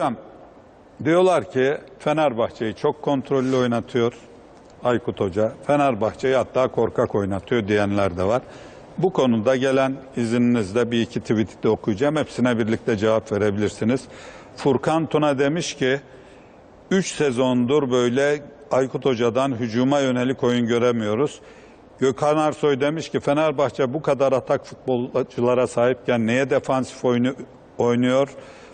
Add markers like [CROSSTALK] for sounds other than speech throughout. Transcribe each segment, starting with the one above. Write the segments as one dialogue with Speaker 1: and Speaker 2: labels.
Speaker 1: Hocam diyorlar ki Fenerbahçe'yi çok kontrollü oynatıyor Aykut Hoca. Fenerbahçe'yi hatta korkak oynatıyor diyenler de var. Bu konuda gelen izninizle bir iki tweet'i de okuyacağım. Hepsine birlikte cevap verebilirsiniz. Furkan Tuna demiş ki 3 sezondur böyle Aykut Hoca'dan hücuma yönelik oyun göremiyoruz. Gökhan Arsoy demiş ki Fenerbahçe bu kadar atak futbolculara sahipken neye defansif oyunu oynuyor?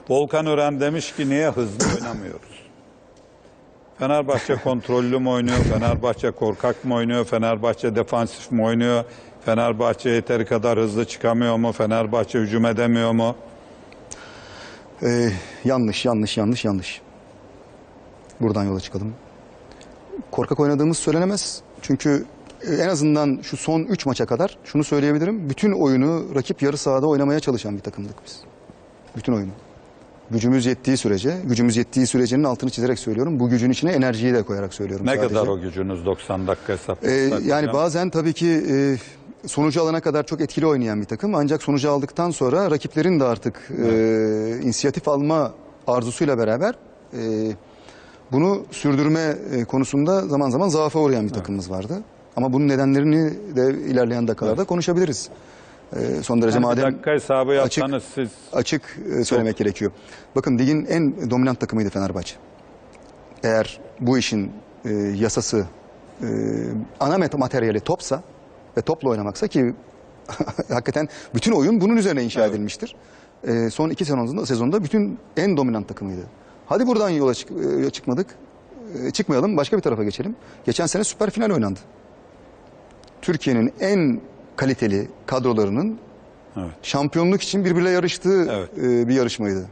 Speaker 1: Volkan Ören demiş ki niye hızlı oynamıyoruz? Fenerbahçe kontrollü mü oynuyor? Fenerbahçe korkak mı oynuyor? Fenerbahçe defansif mi oynuyor? Fenerbahçe yeteri kadar hızlı çıkamıyor mu? Fenerbahçe hücum edemiyor mu?
Speaker 2: Ee, yanlış, yanlış, yanlış, yanlış. Buradan yola çıkalım. Korkak oynadığımız söylenemez. Çünkü e, en azından şu son 3 maça kadar şunu söyleyebilirim. Bütün oyunu rakip yarı sahada oynamaya çalışan bir takımdık biz. Bütün oyunu. Gücümüz yettiği sürece, gücümüz yettiği sürecinin altını çizerek söylüyorum. Bu gücün içine enerjiyi de koyarak söylüyorum
Speaker 1: Ne
Speaker 2: sadece.
Speaker 1: kadar o gücünüz 90 dakika
Speaker 2: Ee,
Speaker 1: hesaplasak
Speaker 2: yani bazen tabii ki e, sonucu alana kadar çok etkili oynayan bir takım. Ancak sonucu aldıktan sonra rakiplerin de artık e, inisiyatif alma arzusuyla beraber e, bunu sürdürme e, konusunda zaman zaman zaafa uğrayan bir takımımız vardı. Ama bunun nedenlerini de ilerleyen dakikalarda konuşabiliriz. E, son derece
Speaker 1: Yani
Speaker 2: madem
Speaker 1: dakika hesabı
Speaker 2: açık-
Speaker 1: siz
Speaker 2: açık e, söylemek gerekiyor. Bakın ligin en dominant takımıydı Fenerbahçe. Eğer bu işin e, yasası e, ana materyali topsa ve topla oynamaksa ki [LAUGHS] hakikaten bütün oyun bunun üzerine inşa edilmiştir. E, son iki sezonda, sezonda bütün en dominant takımıydı. Hadi buradan yola çık- e, çıkmadık. E, çıkmayalım başka bir tarafa geçelim. Geçen sene süper final oynandı. Türkiye'nin en kaliteli kadrolarının
Speaker 1: Evet.
Speaker 2: şampiyonluk için birbiriyle yarıştığı
Speaker 1: Evet.
Speaker 2: e, bir yarışmaydı.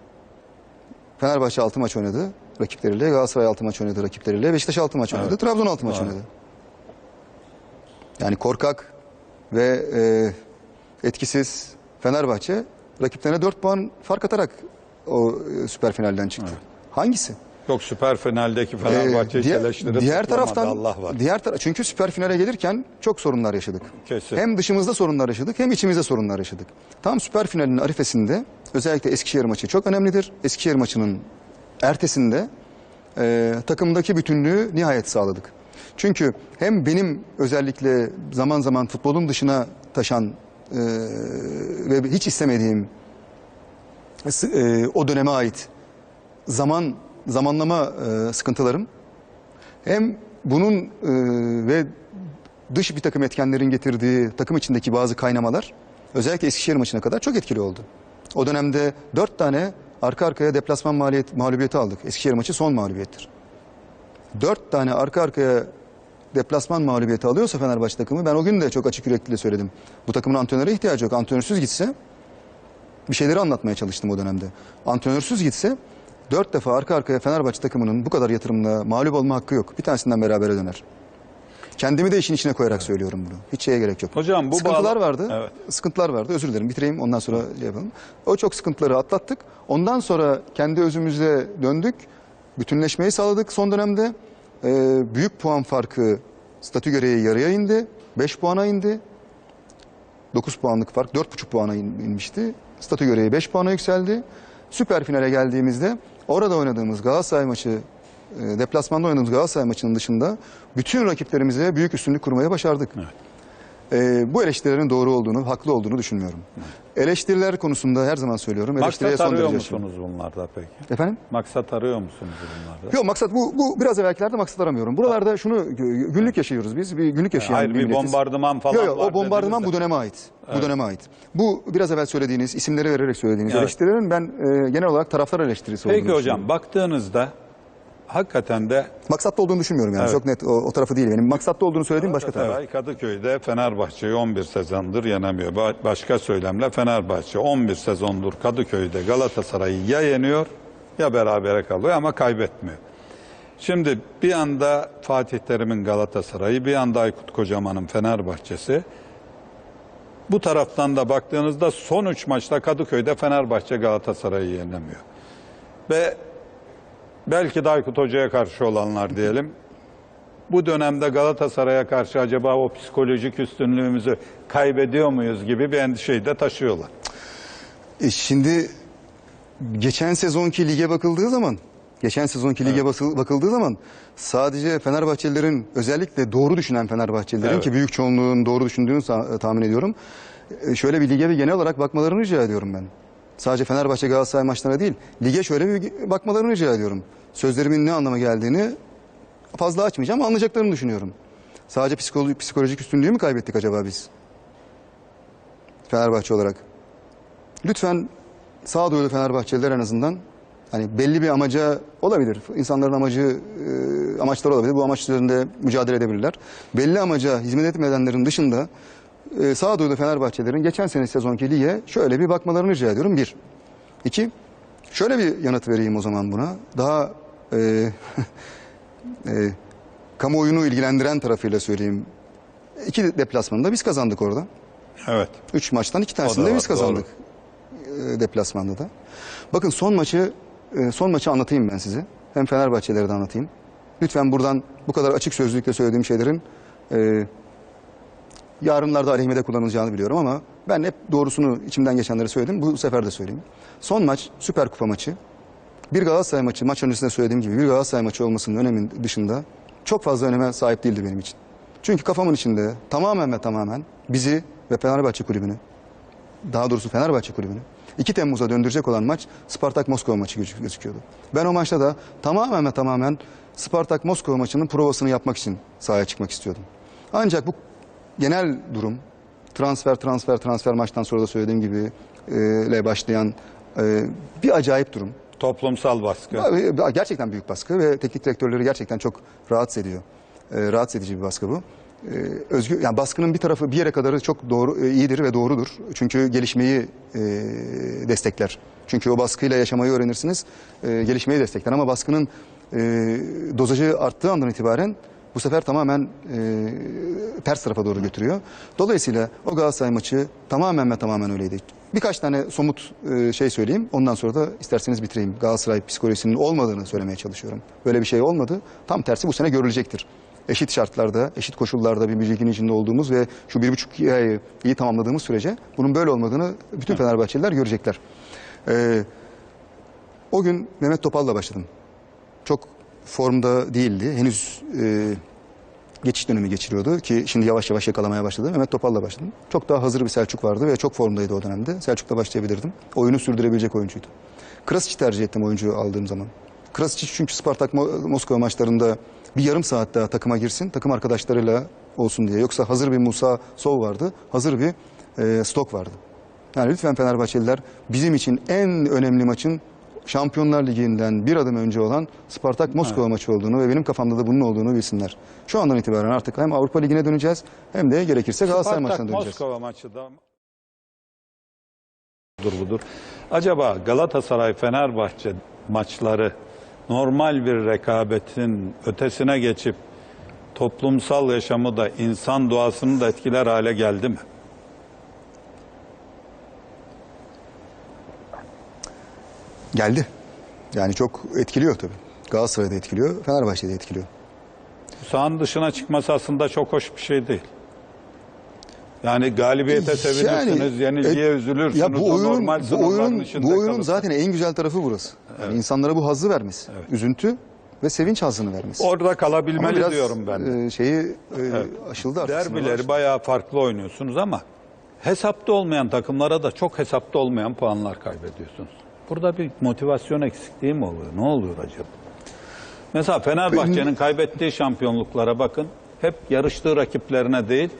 Speaker 2: Fenerbahçe 6 maç oynadı rakipleriyle, Galatasaray 6 maç oynadı rakipleriyle, Beşiktaş 6 maç oynadı,
Speaker 1: Evet.
Speaker 2: Trabzon 6 maç
Speaker 1: Evet.
Speaker 2: oynadı. Yani korkak ve e, etkisiz Fenerbahçe rakiplerine 4 puan fark atarak o e, süper finalden çıktı. Hangisi?
Speaker 1: Yok süper finaldeki Fenerbahçe'yi
Speaker 2: Ee, diğer,
Speaker 1: eleştirip
Speaker 2: diğer taraftan
Speaker 1: Allah var.
Speaker 2: diğer tara- çünkü süper finale gelirken çok sorunlar yaşadık.
Speaker 1: Kesin.
Speaker 2: Hem dışımızda sorunlar yaşadık hem içimizde sorunlar yaşadık. Tam süper finalin arifesinde özellikle Eskişehir maçı çok önemlidir. Eskişehir maçının ertesinde e, takımdaki bütünlüğü nihayet sağladık. Çünkü hem benim özellikle zaman zaman futbolun dışına taşan e, ve hiç istemediğim e, o döneme ait zaman zamanlama e, sıkıntılarım hem bunun e, ve dış bir takım etkenlerin getirdiği takım içindeki bazı kaynamalar özellikle Eskişehir maçına kadar çok etkili oldu. O dönemde dört tane arka arkaya deplasman mağlubiyet, mağlubiyeti aldık. Eskişehir maçı son mağlubiyettir. Dört tane arka arkaya deplasman mağlubiyeti alıyorsa Fenerbahçe takımı ben o gün de çok açık yürekliyle söyledim. Bu takımın antrenöre ihtiyacı yok. Antrenörsüz gitse bir şeyleri anlatmaya çalıştım o dönemde. Antrenörsüz gitse dört defa arka arkaya Fenerbahçe takımının bu kadar yatırımla mağlup olma hakkı yok. Bir tanesinden berabere döner. Kendimi de işin içine koyarak söylüyorum bunu. Hiç şeye gerek yok.
Speaker 1: Hocam bu
Speaker 2: sıkıntılar
Speaker 1: bağla-
Speaker 2: vardı.
Speaker 1: Evet.
Speaker 2: Sıkıntılar vardı. Özür dilerim. Bitireyim ondan sonra şey yapalım. O çok sıkıntıları atlattık. Ondan sonra kendi özümüze döndük. Bütünleşmeyi sağladık son dönemde. Ee, büyük puan farkı statü gereği yarıya indi. 5 puana indi. 9 puanlık fark 4,5 puana in- inmişti. Statü gereği 5 puana yükseldi. Süper finale geldiğimizde orada oynadığımız Galatasaray maçı, e, deplasmanda oynadığımız Galatasaray maçının dışında bütün rakiplerimize büyük üstünlük kurmaya başardık. E, bu eleştirilerin doğru olduğunu, haklı olduğunu düşünmüyorum. Eleştiriler konusunda her zaman söylüyorum. Eleştiriye
Speaker 1: Maksat
Speaker 2: son
Speaker 1: arıyor
Speaker 2: derece açığım.
Speaker 1: musunuz bunlarda peki?
Speaker 2: Efendim?
Speaker 1: Maksat arıyor musunuz bunlarda?
Speaker 2: Yok maksat bu, bu biraz evvelkilerde maksat aramıyorum. Buralarda şunu günlük yaşıyoruz biz. Bir günlük yaşayan
Speaker 1: Hayır bir
Speaker 2: milletiz.
Speaker 1: bombardıman falan
Speaker 2: Yok yok
Speaker 1: var
Speaker 2: o bombardıman bu
Speaker 1: dediniz de.
Speaker 2: döneme ait. Bu döneme ait. Bu biraz evvel söylediğiniz, isimleri vererek söylediğiniz
Speaker 1: Evet.
Speaker 2: eleştirilerin ben e, genel olarak taraftar eleştirisi olduğunu
Speaker 1: Peki hocam baktığınızda hakikaten de
Speaker 2: Maksatlı olduğunu düşünmüyorum yani.
Speaker 1: Evet.
Speaker 2: Çok net o, o tarafı değil. Benim maksatlı olduğunu söylediğim başka taraf.
Speaker 1: Galatasaray Kadıköy'de Fenerbahçe'yi 11 sezondur yenemiyor. Ba- Başka söylemle Fenerbahçe 11 sezondur Kadıköy'de Galatasaray'ı ya yeniyor ya berabere kalıyor ama kaybetmiyor. Şimdi bir anda Fatih Terim'in Galatasaray'ı, bir anda Aykut Kocaman'ın Fenerbahçe'si. Bu taraftan da baktığınızda son 3 maçta Kadıköy'de Fenerbahçe Galatasaray'ı yenemiyor. Ve belki de Aykut Hoca'ya karşı olanlar diyelim. Bu dönemde Galatasaray'a karşı acaba o psikolojik üstünlüğümüzü kaybediyor muyuz gibi bir endişeyi de taşıyorlar.
Speaker 2: E, şimdi geçen sezonki lige bakıldığı zaman geçen sezonki lige basıl- bakıldığı zaman sadece Fenerbahçelilerin özellikle doğru düşünen Fenerbahçelilerin
Speaker 1: Evet.
Speaker 2: ki büyük çoğunluğun doğru düşündüğünü sa- tahmin ediyorum. e, Şöyle bir lige bir genel olarak bakmalarını rica ediyorum ben. Sadece Fenerbahçe Galatasaray maçlarına değil, lige şöyle bir bakmalarını rica ediyorum. Sözlerimin ne anlama geldiğini fazla açmayacağım, anlayacaklarını düşünüyorum. Sadece psikolo- psikolojik üstünlüğü mü kaybettik acaba biz? Fenerbahçe olarak. Lütfen sağduyulu Fenerbahçeliler en azından hani belli bir amaca olabilir. İnsanların amacı e, amaçları olabilir. Bu amaç üzerinde mücadele edebilirler. Belli amaca hizmet etmeyenlerin dışında e, sağduyulu Fenerbahçelilerin geçen sene sezonki lige şöyle bir bakmalarını rica ediyorum. Bir. İki. Şöyle bir yanıt vereyim o zaman buna. Daha e, [LAUGHS] e, kamuoyunu ilgilendiren tarafıyla söyleyeyim. İki deplasmanda biz kazandık orada.
Speaker 1: Evet.
Speaker 2: Üç maçtan iki
Speaker 1: da var,
Speaker 2: biz kazandık. E, deplasmanda da. Bakın son maçı e, son maçı anlatayım ben size. Hem Fenerbahçelere de anlatayım. Lütfen buradan bu kadar açık sözlükle söylediğim şeylerin e, yarınlarda aleyhime kullanılacağını biliyorum ama ben hep doğrusunu içimden geçenleri söyledim. Bu sefer de söyleyeyim. Son maç Süper Kupa maçı. Bir Galatasaray maçı, maç öncesinde söylediğim gibi bir Galatasaray maçı olmasının önemin dışında çok fazla öneme sahip değildi benim için. Çünkü kafamın içinde tamamen ve tamamen bizi ve Fenerbahçe kulübünü, daha doğrusu Fenerbahçe kulübünü 2 Temmuz'a döndürecek olan maç Spartak Moskova maçı gözü- gözüküyordu. Ben o maçta da tamamen ve tamamen Spartak Moskova maçının provasını yapmak için sahaya çıkmak istiyordum. Ancak bu genel durum transfer transfer transfer maçtan sonra da söylediğim gibi e, ile başlayan e, bir acayip durum.
Speaker 1: Toplumsal baskı.
Speaker 2: Abi, Gerçekten büyük baskı ve teknik direktörleri gerçekten çok rahatsız ediyor. Ee, rahatsız edici bir baskı bu. Ee, özgür, yani baskının bir tarafı bir yere kadarı çok doğru, e, iyidir ve doğrudur. Çünkü gelişmeyi e, destekler. Çünkü o baskıyla yaşamayı öğrenirsiniz, e, gelişmeyi destekler. Ama baskının e, dozajı arttığı andan itibaren bu sefer tamamen e, ters tarafa doğru götürüyor. Dolayısıyla o Galatasaray maçı tamamen ve tamamen öyleydi. Birkaç tane somut e, şey söyleyeyim. Ondan sonra da isterseniz bitireyim. Galatasaray psikolojisinin olmadığını söylemeye çalışıyorum. Böyle bir şey olmadı. Tam tersi bu sene görülecektir. Eşit şartlarda, eşit koşullarda bir bilginin içinde olduğumuz ve şu bir buçuk ayı iyi tamamladığımız sürece bunun böyle olmadığını bütün Fenerbahçeliler görecekler. E, o gün Mehmet Topal'la başladım. Çok formda değildi. Henüz e, geçiş dönemi geçiriyordu ki şimdi yavaş yavaş yakalamaya başladı. Mehmet Topal'la başladım. Çok daha hazır bir Selçuk vardı ve çok formdaydı o dönemde. Selçuk'la başlayabilirdim. Oyunu sürdürebilecek oyuncuydu. Krasic'i tercih ettim oyuncu aldığım zaman. Krasic çünkü Spartak Mo- Moskova maçlarında bir yarım saat daha takıma girsin, takım arkadaşlarıyla olsun diye. Yoksa hazır bir Musa Sov vardı, hazır bir e, Stok vardı. Yani lütfen Fenerbahçeliler bizim için en önemli maçın Şampiyonlar Ligi'nden bir adım önce olan Spartak Moskova maçı olduğunu ve benim kafamda da bunun olduğunu bilsinler. Şu andan itibaren artık hem Avrupa Ligi'ne döneceğiz hem de gerekirse Galatasaray
Speaker 1: Spartak
Speaker 2: maçına döneceğiz.
Speaker 1: Moskova maçı da budur budur. Acaba Galatasaray Fenerbahçe maçları normal bir rekabetin ötesine geçip toplumsal yaşamı da insan doğasını da etkiler hale geldi mi?
Speaker 2: Geldi. Yani çok etkiliyor tabii. Galatasaray'da etkiliyor, Fenerbahçe'de etkiliyor.
Speaker 1: Sahanın dışına çıkması aslında çok hoş bir şey değil. Yani galibiyete sevinirsiniz, yenilgiye
Speaker 2: e,
Speaker 1: üzülürsünüz.
Speaker 2: Ya bu oyunun,
Speaker 1: normal
Speaker 2: bu oyunun, bu oyunun zaten en güzel tarafı burası. Yani insanlara bu hazzı vermesi. Üzüntü ve sevinç hazzını vermesi.
Speaker 1: Orada
Speaker 2: Ama
Speaker 1: kalabilmeli
Speaker 2: biraz,
Speaker 1: diyorum ben.
Speaker 2: e, şeyi e, aşıldı artık.
Speaker 1: Derbileri
Speaker 2: aşıldı.
Speaker 1: bayağı farklı oynuyorsunuz ama hesapta olmayan takımlara da çok hesapta olmayan puanlar kaybediyorsunuz. Burada bir motivasyon eksikliği mi oluyor? Ne oluyor acaba? Mesela Fenerbahçe'nin [CLEARS THROAT] kaybettiği şampiyonluklara bakın. Hep yarıştığı rakiplerine değil,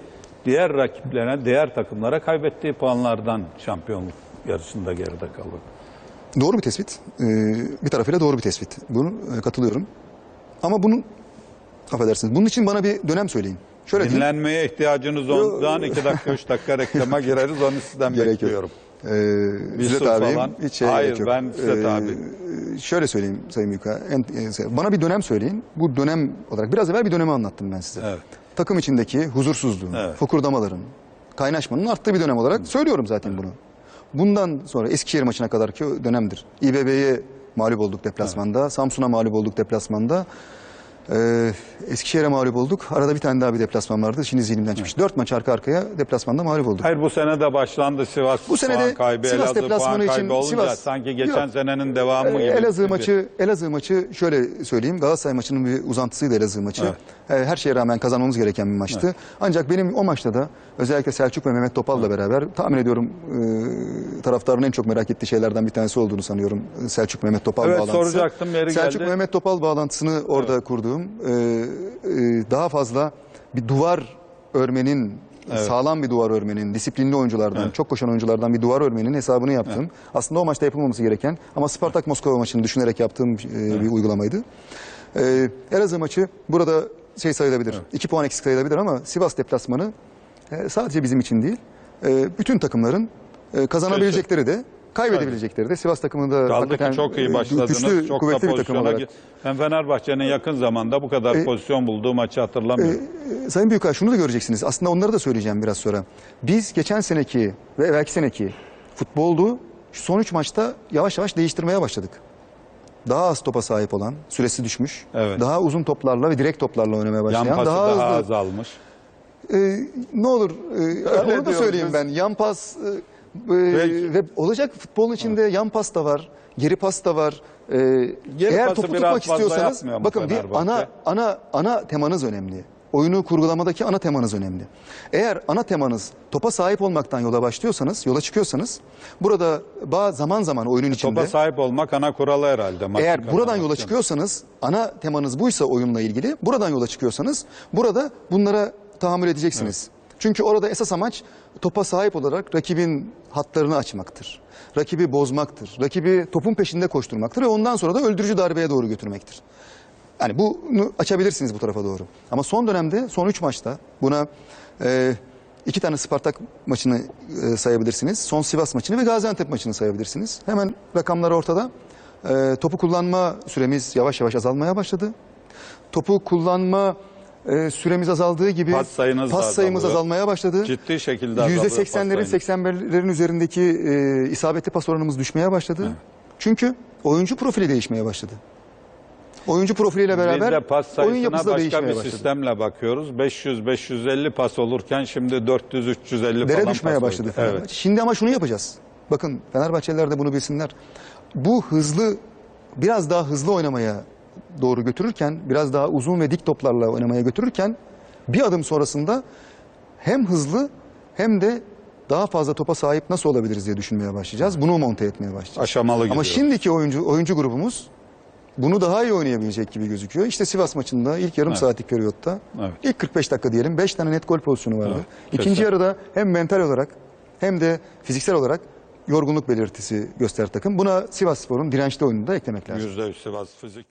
Speaker 1: diğer rakiplerine, diğer takımlara kaybettiği puanlardan şampiyonluk yarışında geride kalıyor.
Speaker 2: Doğru bir tespit. Ee, bir tarafıyla doğru bir tespit. Bunu e, katılıyorum. Ama bunun affedersiniz. Bunun için bana bir dönem söyleyin. Şöyle.
Speaker 1: Dinlenmeye ihtiyacınız ondan iki dakika, üç dakika reklama [LAUGHS] gireriz. Onu sizden
Speaker 2: Gerek yok. Ee,
Speaker 1: sır
Speaker 2: abiyim,
Speaker 1: falan.
Speaker 2: hiç şeye
Speaker 1: Hayır,
Speaker 2: yok.
Speaker 1: ben İzzet abi.
Speaker 2: Şöyle söyleyeyim Sayın Büyükağ. En- e, Bana bir dönem söyleyin. Bu dönem olarak biraz evvel bir dönemi anlattım ben size.
Speaker 1: Evet.
Speaker 2: Takım içindeki huzursuzluğun,
Speaker 1: Evet.
Speaker 2: fokurdamaların, kaynaşmanın arttığı bir dönem olarak söylüyorum zaten bunu. Bundan sonra Eskişehir maçına kadar ki dönemdir. İBB'ye mağlup olduk deplasmanda, Samsun'a mağlup olduk deplasmanda. Ee, Eskişehir'e mağlup olduk. Arada bir tane daha bir deplasman vardı. Şimdi zihnimden çıkmış. Dört maç arka arkaya deplasmanda mağlup olduk.
Speaker 1: Hayır bu sene de başlandı Sivas
Speaker 2: Bu sene de
Speaker 1: kaybı,
Speaker 2: Sivas
Speaker 1: Elazığ
Speaker 2: deplasmanı
Speaker 1: puan
Speaker 2: için Sivas-
Speaker 1: sanki geçen
Speaker 2: Yok.
Speaker 1: senenin devamı
Speaker 2: Ee,
Speaker 1: gibi.
Speaker 2: Elazığ
Speaker 1: bir-
Speaker 2: maçı Elazığ maçı şöyle söyleyeyim. Galatasaray maçının bir uzantısıydı Elazığ maçı. Ee, Her şeye rağmen kazanmamız gereken bir maçtı. Ancak benim o maçta da özellikle Selçuk ve Mehmet Topal'la beraber tahmin ediyorum e, taraftarın en çok merak ettiği şeylerden bir tanesi olduğunu sanıyorum. Selçuk Mehmet Topal
Speaker 1: Evet,
Speaker 2: bağlantısı.
Speaker 1: soracaktım, yeri
Speaker 2: Selçuk
Speaker 1: geldi.
Speaker 2: Mehmet Topal bağlantısını orada kurduğum e, e, daha fazla bir duvar örmenin sağlam bir duvar örmenin, disiplinli oyunculardan, çok koşan oyunculardan bir duvar örmenin hesabını yaptım. Aslında o maçta yapılmaması gereken ama Spartak Moskova maçını düşünerek yaptığım e, bir uygulamaydı. E, Elazığ maçı burada şey sayılabilir. 2 puan eksik sayılabilir ama Sivas deplasmanı e, sadece bizim için değil, e, bütün takımların e, kazanabilecekleri de kaybedebilecekleri de Sivas takımında
Speaker 1: Kaldı
Speaker 2: hakikaten
Speaker 1: ki çok
Speaker 2: e,
Speaker 1: iyi başladınız.
Speaker 2: güçlü,
Speaker 1: çok da
Speaker 2: kuvvetli bir takım
Speaker 1: pozisyona
Speaker 2: olarak.
Speaker 1: Ben Fenerbahçe'nin yakın zamanda bu kadar pozisyon bulduğu maçı hatırlamıyorum.
Speaker 2: Ee, Sayın Büyükay şunu da göreceksiniz. Aslında onları da söyleyeceğim biraz sonra. Biz geçen seneki ve evvelki seneki futbolu şu son üç maçta yavaş yavaş değiştirmeye başladık. Daha az topa sahip olan, süresi düşmüş,
Speaker 1: Evet.
Speaker 2: daha uzun toplarla ve direkt toplarla oynamaya başlayan,
Speaker 1: Yan pası
Speaker 2: daha,
Speaker 1: daha,
Speaker 2: hızlı.
Speaker 1: azalmış.
Speaker 2: Ee, ne olur e, onu da söyleyeyim
Speaker 1: biz.
Speaker 2: ben. Yan pas e, e,
Speaker 1: Peki.
Speaker 2: ve olacak futbolun içinde yan pas da var, geri pas da var. Ee, eğer topu tutmak istiyorsanız bakın bir ana ana ana temanız önemli. Oyunu kurgulamadaki ana temanız önemli. Eğer ana temanız topa sahip olmaktan yola başlıyorsanız, yola çıkıyorsanız burada bazı zaman zaman oyunun içinde
Speaker 1: Topa sahip olmak ana kuralı herhalde.
Speaker 2: eğer buradan yola çıkıyorsanız, ana temanız buysa oyunla ilgili, buradan yola çıkıyorsanız burada bunlara tahammül edeceksiniz. Çünkü orada esas amaç topa sahip olarak rakibin hatlarını açmaktır. Rakibi bozmaktır. Rakibi topun peşinde koşturmaktır ve ondan sonra da öldürücü darbeye doğru götürmektir. Yani bunu açabilirsiniz bu tarafa doğru. Ama son dönemde son 3 maçta buna e, iki tane Spartak maçını e, sayabilirsiniz. Son Sivas maçını ve Gaziantep maçını sayabilirsiniz. Hemen rakamlar ortada. E, topu kullanma süremiz yavaş yavaş azalmaya başladı. Topu kullanma e, süremiz azaldığı gibi
Speaker 1: Pas sayınız
Speaker 2: pas sayımız
Speaker 1: azalıyor.
Speaker 2: azalmaya başladı.
Speaker 1: Ciddi şekilde pas
Speaker 2: %80'lerin
Speaker 1: sayınız.
Speaker 2: 81'lerin üzerindeki e, isabetli pas oranımız düşmeye başladı. Çünkü oyuncu profili değişmeye başladı. Oyuncu profiliyle beraber
Speaker 1: Biz de pas
Speaker 2: oyun yapısı da
Speaker 1: başka bir
Speaker 2: başladı.
Speaker 1: sistemle bakıyoruz. 500-550 pas olurken şimdi 400-350
Speaker 2: Dere
Speaker 1: falan
Speaker 2: düşmeye
Speaker 1: pas
Speaker 2: başladı
Speaker 1: oluyor.
Speaker 2: Fenerbahçe.
Speaker 1: Evet.
Speaker 2: Şimdi ama şunu yapacağız. Bakın Fenerbahçeliler de bunu bilsinler. Bu hızlı biraz daha hızlı oynamaya doğru götürürken, biraz daha uzun ve dik toplarla oynamaya götürürken bir adım sonrasında hem hızlı hem de daha fazla topa sahip nasıl olabiliriz diye düşünmeye başlayacağız. Bunu monte etmeye başlayacağız.
Speaker 1: Aşamalı
Speaker 2: Ama
Speaker 1: gidiyor.
Speaker 2: şimdiki oyuncu oyuncu grubumuz bunu daha iyi oynayabilecek gibi gözüküyor. İşte Sivas maçında ilk yarım saatlik periyotta
Speaker 1: Evet.
Speaker 2: ilk 45 dakika diyelim 5 tane net gol pozisyonu vardı.
Speaker 1: Evet,
Speaker 2: İkinci
Speaker 1: kesin.
Speaker 2: yarıda hem mental olarak hem de fiziksel olarak yorgunluk belirtisi göster takım. Buna Sivas Spor'un dirençli oyununu da eklemek lazım.
Speaker 1: %100 Sivas fizik